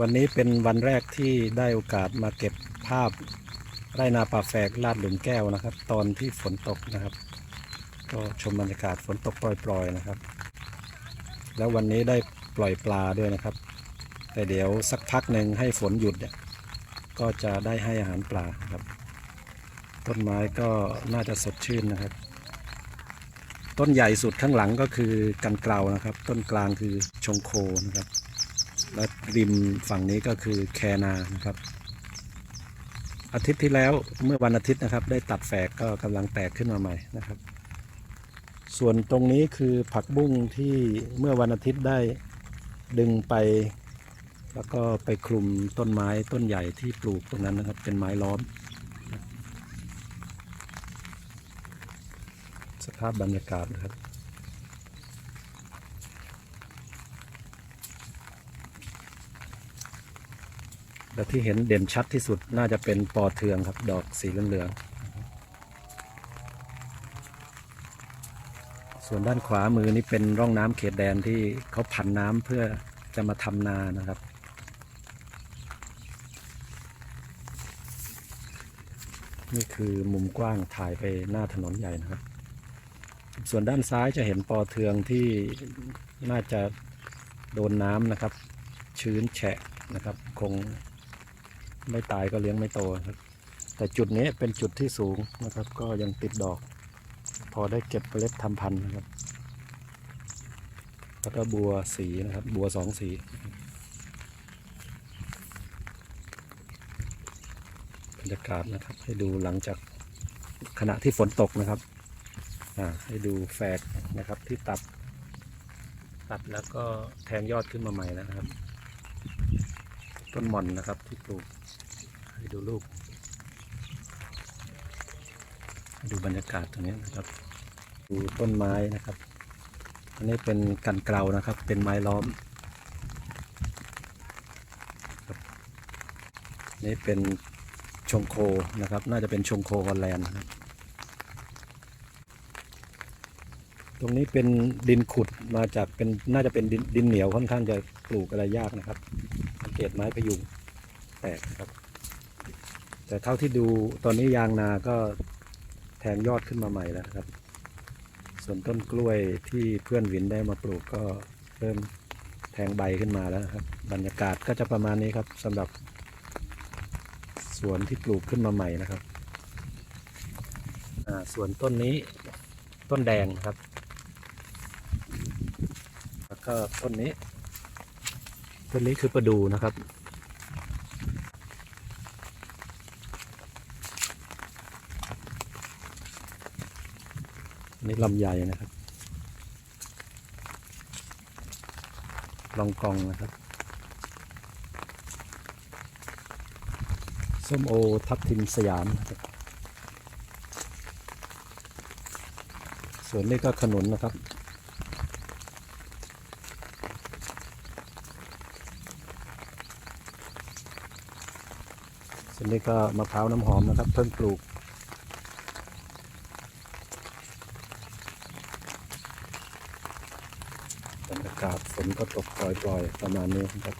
วันนี้เป็นวันแรกที่ได้โอกาสมาเก็บภาพไร่นาป่าแฝกลาดหลุมแก้วนะครับ ตอนที่ฝนตกนะครับ ก็ชมบรรยากาศฝนตกปล่อยๆนะครับ แล้ววันนี้ได้ปล่อยปลาด้วยนะครับ แต่เดี๋ยวสักพักหนึ่งให้ฝนหยุดเนี่ยก็จะได้ให้อาหารปลาครับ ต้นไม้ก็น่าจะสดชื่นนะครับ ต้นใหญ่สุดข้างหลังก็คือกันเกลานะครับ ต้นกลางคือชงโคนะครับ และริมฝั่งนี้ก็คือแคนานะครับ อาทิตย์ที่แล้วเมื่อวันอาทิตย์นะครับ ได้ตัดแฝกก็กำลังแตกขึ้นมาใหม่นะครับ ส่วนตรงนี้คือผักบุ้งที่เมื่อวันอาทิตย์ได้ดึงไป แล้วก็ไปคลุมต้นไม้ต้นใหญ่ที่ปลูกตรงนั้นนะครับ เป็นไม้ล้อม สภาพบรรยากาศนะครับ และที่เห็นเด่นชัดที่สุดน่าจะเป็นปอเทืองครับ ดอกสีเหลืองๆส่วนด้านขวามือนี่เป็นร่องน้ำเขตแดนที่เขาผันน้ำเพื่อจะมาทำนานะครับนี่คือมุมกว้างถ่ายไปหน้าถนนใหญ่นะครับ ส่วนด้านซ้ายจะเห็นปอเทืองที่น่าจะโดนน้ำนะครับ ชื้นแฉะนะครับ คง ไม่ตายก็เลี้ยงไม่โตครับ แต่จุดนี้เป็นจุดที่สูงนะครับ ก็ยังติดดอก พอได้เก็บเมล็ดทำพันธุ์นะครับ แล้วก็บัวสีนะครับ บัวสองสีบรรยากาศนะครับ ให้ดูหลังจากขณะที่ฝนตกนะครับให้ดูแฝกนะครับที่ตัด ตัดแล้วก็แทงยอดขึ้นมาใหม่นะครับ ต้นหม่อนนะครับที่ปลูกให้ดูลูกดูบรรยากาศตรงนี้นะครับ ดูต้นไม้นะครับ อันนี้เป็นกันเกลานะครับ เป็นไม้ล้อมครับนี่เป็นชงโคนะครับ น่าจะเป็นชงโคฮอลแลนด์นะครับ ตรงนี้เป็นดินขุดมาจากเป็นน่าจะเป็นดินดินเหนียวค่อนข้างจะปลูกอะไรยากนะครับ สังเกตไม้พยุงแตกครับ แต่เท่าที่ดูตอนนี้ยางนาก็แทงยอดขึ้นมาใหม่แล้วครับ ส่วนต้นกล้วยที่เพื่อนวินได้มาปลูกก็เริ่มแทงใบขึ้นมาแล้วครับ บรรยากาศก็จะประมาณนี้ครับสำหรับ สวนที่ปลูกขึ้นมาใหม่นะครับส่วนต้นนี้ต้นแดงครับ แล้วก็ต้นนี้ ต้นนี้คือประดูนะครับ นี่ลำไยนะครับ ลองกองนะครับ ส้มโอทับทิมสยามนะครับส่วนนี้ก็ขนุนนะครับ ส่วนนี้ก็มะพร้าวน้ำหอมนะครับ เพิ่งปลูก บรรยากาศฝนก็ตกปล่อยๆ ประมาณนี้ครับ